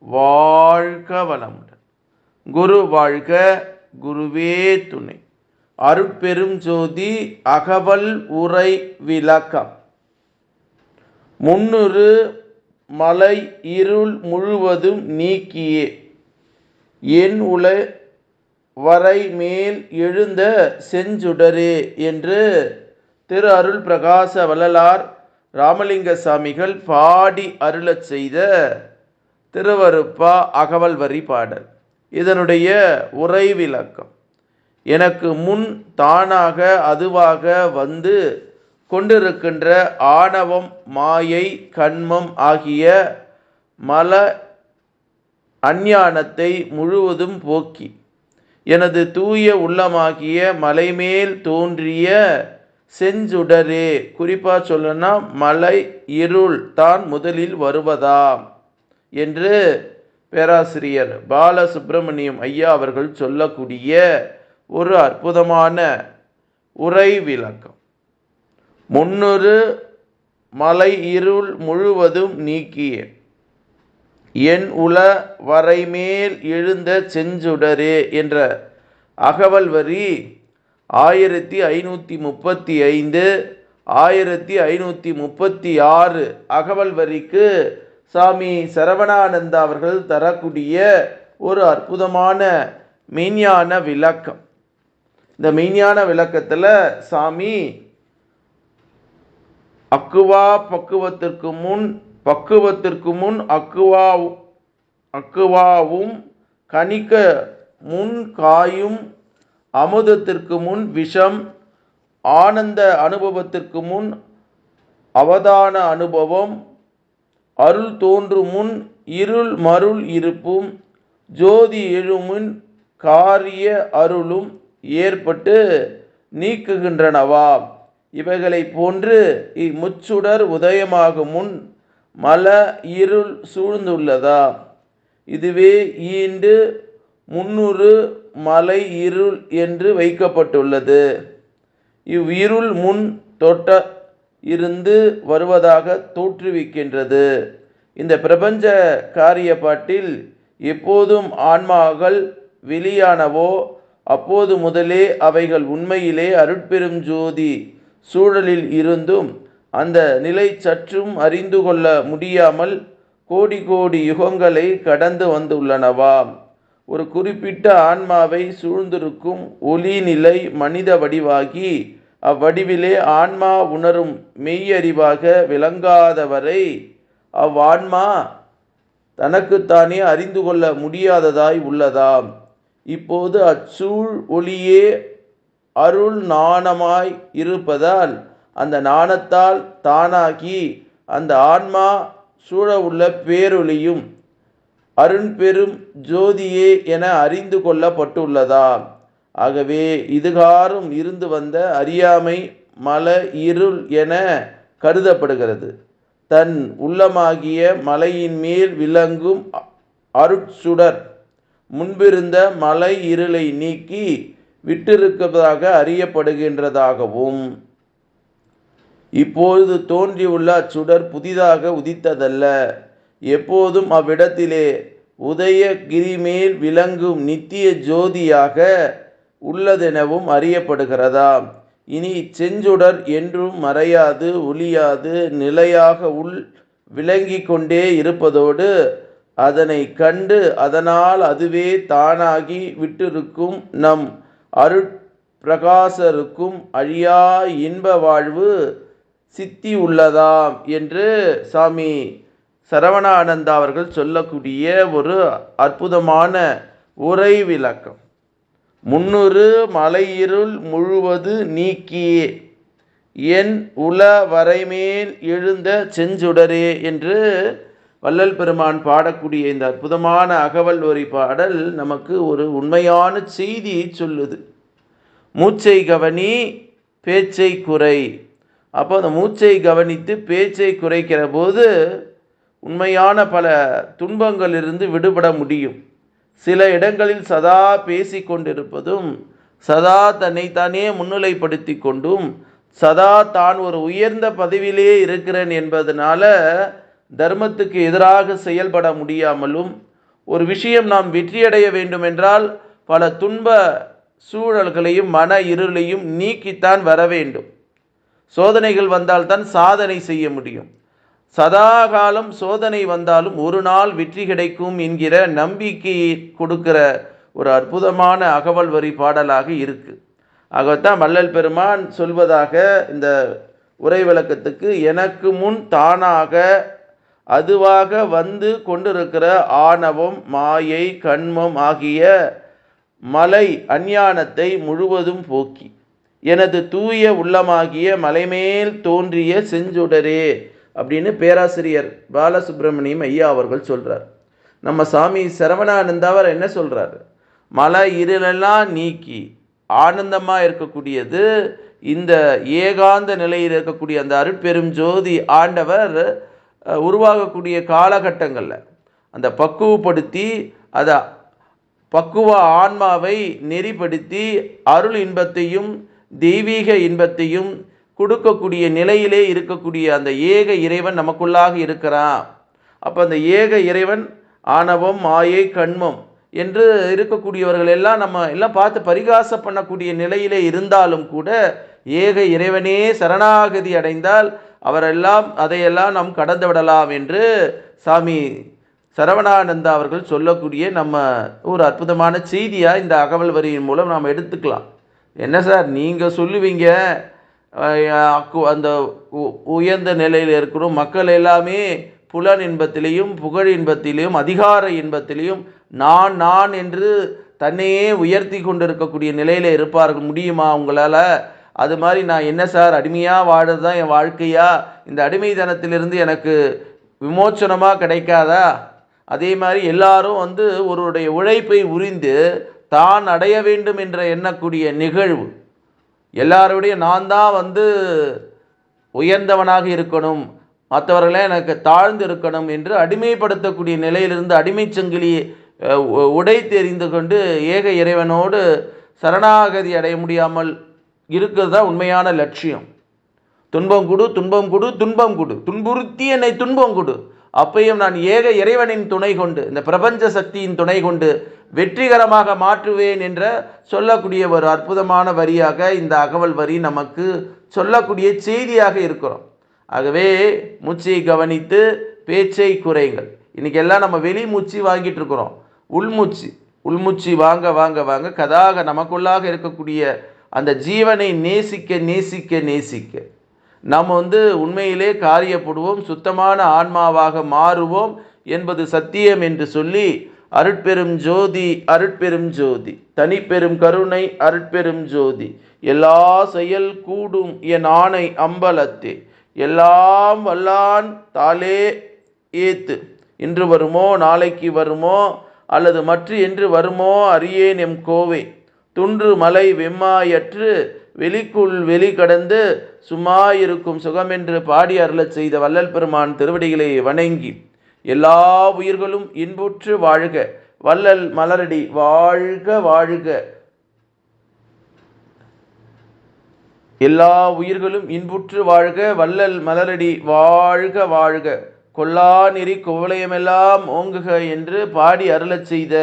வாழ்க வளமுடன். குரு வாழ்க குருவே துணை. அருட்பெரும் ஜோதி அகவல் உரை விளக்கம். முன்னுரு மலை இருள் முழுவதும் நீக்கியே. என் உல வரை மேல் எழுந்த செஞ்சுடரே என்று திரு அருள் பிரகாச வள்ளலார் ராமலிங்க சாமிகள் பாடி அருளச் செய்த திருவருப்பா அகவல் வரி பாடல். இதனுடைய உரை விளக்கம். எனக்கு முன் தானாக அதுவாக வந்து கொண்டிருக்கின்ற ஆணவம் மாயை கண்மம் ஆகிய மல அஞ்ஞானத்தை முழுவதும் போக்கி எனது தூய உள்ளமாகிய மலைமேல் தோன்றிய செஞ்சுடரே. குறிப்பாக சொல்லணும்னா மலை இருள் தான் முதலில் வருவதாம். என்று பேராசிரியர் பாலசுப்பிரமணியம் ஐயா அவர்கள் சொல்லக்கூடிய ஒரு அற்புதமான உரை விளக்கம். முன்னொரு மலை இருள் முழுவதும் நீக்கிய. என் உல வரைமேல் எழுந்த செஞ்சுடரே என்ற அகவல் வரி ஆயிரத்தி ஐநூற்றி முப்பத்தி ஐந்து ஆயிரத்தி ஐநூற்றி முப்பத்தி ஆறு அகவல் வரிக்கு சாமி சரவணானந்தா அவர்கள் தரக்கூடிய ஒரு அற்புதமான மெய்ஞான விளக்கம். இந்த மெய்ஞான விளக்கத்தில் சாமி அக்குவா பக்குவத்திற்கு முன் பக்குவத்திற்கு முன் அக்குவா அக்குவாவும் கணிக்க முன் காயும் அமுதத்திற்கு முன் விஷம் ஆனந்த அனுபவத்திற்கு முன் அவதான அனுபவம் அருள் தோன்றும் முன் இருள் மருள் இருப்பும் ஜோதி எழுமுன் காரிய அருளும் ஏற்பட்டு நீக்குகின்றனவா? இவைகளை போன்று இம்முச்சுடர் உதயமாகும் முன் மல இருள் சூழ்ந்துள்ளதா? இதுவே ஈண்டு முன்னூறு மலை இருள் என்று வைக்கப்பட்டுள்ளது. இவ்விருள் முன் தொட்ட இருந்து வருவதாக தோற்றுவிக்கின்றது. இந்த பிரபஞ்ச காரியப்பாட்டில் எப்போதும் ஆன்மாக்கள் வெளியானவோ அப்போது முதலே அவைகள் உண்மையிலே அருட்பெரும் ஜோதி சூழலில் இருந்தும் அந்த நிலை சற்றும் அறிந்து கொள்ள முடியாமல் கோடி கோடி யுகங்களை கடந்து வந்துள்ளனவாம் ஒரு குறிப்பிட்ட ஆன்மாவை சூழ்ந்திருக்கும் ஒளி நிலை மனித வடிவாகி அவ்வடிவிலே ஆன்மா உணரும் மெய்யறிவாக விளங்காதவரை அவ்வான்மா தனக்குத்தானே அறிந்து கொள்ள முடியாததாய் உள்ளதாம். இப்போது அச்சூழ் ஒளியே அருள் நாணமாய் இருப்பதால் அந்த நாணத்தால் தானாகி அந்த ஆன்மா சூழ உள்ள பேரொளியும் அருண்பெரும் ஜோதியே என அறிந்து கொள்ளப்பட்டுள்ளதாம். ஆகவே இதுகாரும் இருந்து வந்த அறியாமை மல இருள் என கருதப்படுகிறது. தன் உள்ளமாகிய மலையின் மேல் விளங்கும் அருட்சுடர் முன்பிருந்த மலை இருளை நீக்கி விட்டிருப்பதாக அறியப்படுகின்றதாகவும் இப்பொழுது தோன்றியுள்ள அச்சுடர் புதிதாக உதித்ததல்ல. எப்போதும் அவ்விடத்திலே உதயகிரி மேல் விளங்கும் நித்திய ஜோதியாக உள்ளதெனவும் அறியப்படுகிறதாம் இனி செஞ்சுடர் என்றும் மறையாது ஒளியாது நிலையாக உள் விளங்கி கொண்டே இருப்பதோடு அதனை கண்டு அதனால் அதுவே தானாகி விட்டிருக்கும் நம் அருட்பிரகாசருக்கும் அழியா இன்ப வாழ்வு சித்தி உள்ளதாம் என்று சாமி சரவணானந்தா அவர்கள் சொல்லக்கூடிய ஒரு அற்புதமான உரை விளக்கம். முன்னூறு மலையிருள் முழுவது நீக்கியே. என் உல வரைமேல் எழுந்த செஞ்சுடரே என்று வள்ளல் பெருமான் பாடக்கூடிய இந்த அற்புதமான அகவல் ஒரு பாடல் நமக்கு ஒரு உண்மையான செய்தியை சொல்லுது. மூச்சை கவனி பேச்சை குறை. அப்போ அந்த மூச்சை கவனித்து பேச்சை குறைக்கிற போது உண்மையான பல துன்பங்களிலிருந்து விடுபட முடியும். சில இடங்களில் சதா பேசி கொண்டிருப்பதும் சதா தன்னைத்தானே முன்னிலைப்படுத்தி கொண்டும் சதா தான் ஒரு உயர்ந்த பதவியிலே இருக்கிறேன் என்பதனால தர்மத்துக்கு எதிராக செயல்பட முடியாமலும் ஒரு விஷயம் நாம் வெற்றியடைய வேண்டுமென்றால் பல துன்ப சூழல்களையும் மன இருளையும் நீக்கித்தான் வர வேண்டும். சோதனைகள் வந்தால்தான் சாதனை செய்ய முடியும். சதாகாலம் சோதனை வந்தாலும் ஒரு நாள் வெற்றி கிடைக்கும் என்கிற நம்பிக்கையை கொடுக்கிற ஒரு அற்புதமான அகவல் வரி பாடலாக இருக்கு. ஆகத்தான் வள்ளல் பெருமான் சொல்வதாக இந்த உரை விளக்கத்துக்கு எனக்கு முன் தானாக அதுவாக வந்து கொண்டிருக்கிற ஆணவம் மாயை கண்மம் ஆகிய மலை அஞ்ஞானத்தை முழுவதும் போக்கி. எனது தூய உள்ளமாகிய மலைமேல் தோன்றிய செஞ்சுடரே அப்படின்னு பேராசிரியர் பாலசுப்ரமணியம் ஐயா அவர்கள் சொல்கிறார் நம்ம சாமி சரவணானந்தாவர் என்ன சொல்கிறாரு மலை இருளெல்லாம் நீக்கி ஆனந்தமாக இருக்கக்கூடியது இந்த ஏகாந்த நிலையில் இருக்கக்கூடிய அந்த அருட்பெரும் ஜோதி ஆண்டவர் உருவாகக்கூடிய காலகட்டங்களில் அந்த பக்குவப்படுத்தி அதை பக்குவ ஆன்மாவை நெறிப்படுத்தி அருள் இன்பத்தையும் தெய்வீக இன்பத்தையும் கொடுக்கக்கூடிய நிலையிலே இருக்கக்கூடிய அந்த ஏக இறைவன் நமக்குள்ளாக இருக்கிறான். அப்போ அந்த ஏக இறைவன் ஆணவம் மாயை கண்மம் என்று இருக்கக்கூடியவர்கள் எல்லாம் நம்ம எல்லாம் பார்த்து பரிகாசம் பண்ணக்கூடிய நிலையிலே இருந்தாலும் கூட ஏக இறைவனே சரணாகதி அடைந்தால் அவரெல்லாம் அதையெல்லாம் நாம் கடந்து விடலாம் என்று சாமி சரவணானந்தா அவர்கள் சொல்லக்கூடிய நம்ம ஒரு அற்புதமான செய்தியாக இந்த அகவல் வரியின் மூலம் நாம் எடுத்துக்கலாம். என்ன சார் நீங்கள் சொல்லுவீங்க? அந்த உ- உயர்ந்த நிலையில் இருக்கிறோம். மக்கள் எல்லாமே புலன் இன்பத்திலையும் புகழ் இன்பத்திலையும் அதிகார இன்பத்திலையும் நான் நான் என்று தன்னையே உயர்த்தி கொண்டிருக்கக்கூடிய நிலையில் இருப்பார்கள். முடியுமா உங்களால்? அது மாதிரி நான் என்ன சார்? அடிமையாக வாழறது தான் என் வாழ்க்கையா? இந்த அடிமைத்தனத்திலிருந்து எனக்கு விமோச்சனமாக கிடைக்காதா? அதே மாதிரி எல்லாரும் வந்து ஒருவருடைய உழைப்பை உறிந்து தான் அடைய வேண்டும் என்ற எண்ணக்கூடிய நிகழ்வு. எல்லாருடைய நான் தான் வந்து உயர்ந்தவனாக இருக்கணும். மற்றவர்களே எனக்கு தாழ்ந்து இருக்கணும் என்று அடிமைப்படுத்தக்கூடிய நிலையிலிருந்து அடிமை சங்கிலி உடை தெரிந்து கொண்டு ஏக இறைவனோடு சரணாகதி அடைய முடியாமல் இருக்கிறது தான் உண்மையான லட்சியம். துன்பம் கொடு துன்பம் கொடு துன்பம் கொடு. துன்புறுத்தி என்னை துன்பம் கொடு. அப்பையும் நான் ஏக இறைவனின் துணை கொண்டு இந்த பிரபஞ்ச சக்தியின் துணை கொண்டு வெற்றிகரமாக மாற்றுவேன் என்ற சொல்லக்கூடிய ஒரு அற்புதமான வரியாக இந்த அகவல் வரி நமக்கு சொல்லக்கூடிய செய்தியாக இருக்கிறோம். ஆகவே மூச்சியை கவனித்து பேச்சை குறைங்கள் இன்னைக்கு எல்லாம் நம்ம வெளி மூச்சு வாங்கிட்டு இருக்கிறோம். உள்மூச்சு உள்மூச்சு வாங்க வாங்க வாங்க. கதாக நமக்குள்ளாக இருக்கக்கூடிய அந்த ஜீவனை நேசிக்க நேசிக்க நேசிக்க. நாம் வந்து உண்மையிலே காரியப்படுவோம் சுத்தமான ஆன்மாவாக மாறுவோம் என்பது சத்தியம் என்று சொல்லி அருட்பெரும் ஜோதி அருட்பெரும் ஜோதி. தனிப்பெரும் கருணை அருட்பெரும் ஜோதி. எல்லா செயல் கூடும் என் ஆணை அம்பலத்தே. எல்லாம் வல்லான் தாளே ஏத்து. இன்று வருமோ நாளைக்கு வருமோ அல்லது மற்ற என்று வருமோ அறியேன் எம் கோவை. துன்று மலை வெம்மாயற்று வெளிக்குள் வெளி கடந்து சும்மா இருக்கும் சுகமென்று பாடி அருளச் செய்த வள்ளல் பெருமான் திருவடிகளை வணங்கி. எல்லா உயிர்களும் இன்புற்று வாழ்க. வள்ளல் மலரடி வாழ்க வாழ்க. எல்லா உயிர்களும் இன்புற்று வாழ்க. வள்ளல் மலரடி வாழ்க வாழ்க. கொல்லா நெறி குவளையமெல்லாம் ஓங்குக என்று பாடி அருளச் செய்த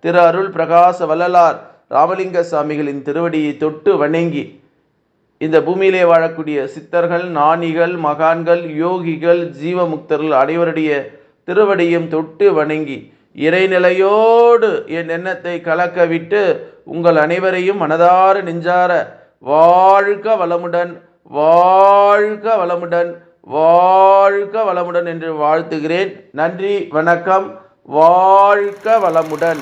திரு அருள் பிரகாச வள்ளலார் ராமலிங்க சாமிகளின் திருவடியை தொட்டு வணங்கி இந்த பூமியிலே வாழக்கூடிய சித்தர்கள் நாணிகள் மகான்கள் யோகிகள் ஜீவமுக்தர்கள் அனைவருடைய திருவடியும் தொட்டு வணங்கி இறைநிலையோடு என் எண்ணத்தை கலக்க விட்டு உங்கள் அனைவரையும் மனதார நெஞ்சார வாழ்க வளமுடன் வாழ்க வளமுடன் வாழ்க வளமுடன் என்று வாழ்த்துகிறேன். நன்றி வணக்கம் வாழ்க வளமுடன்.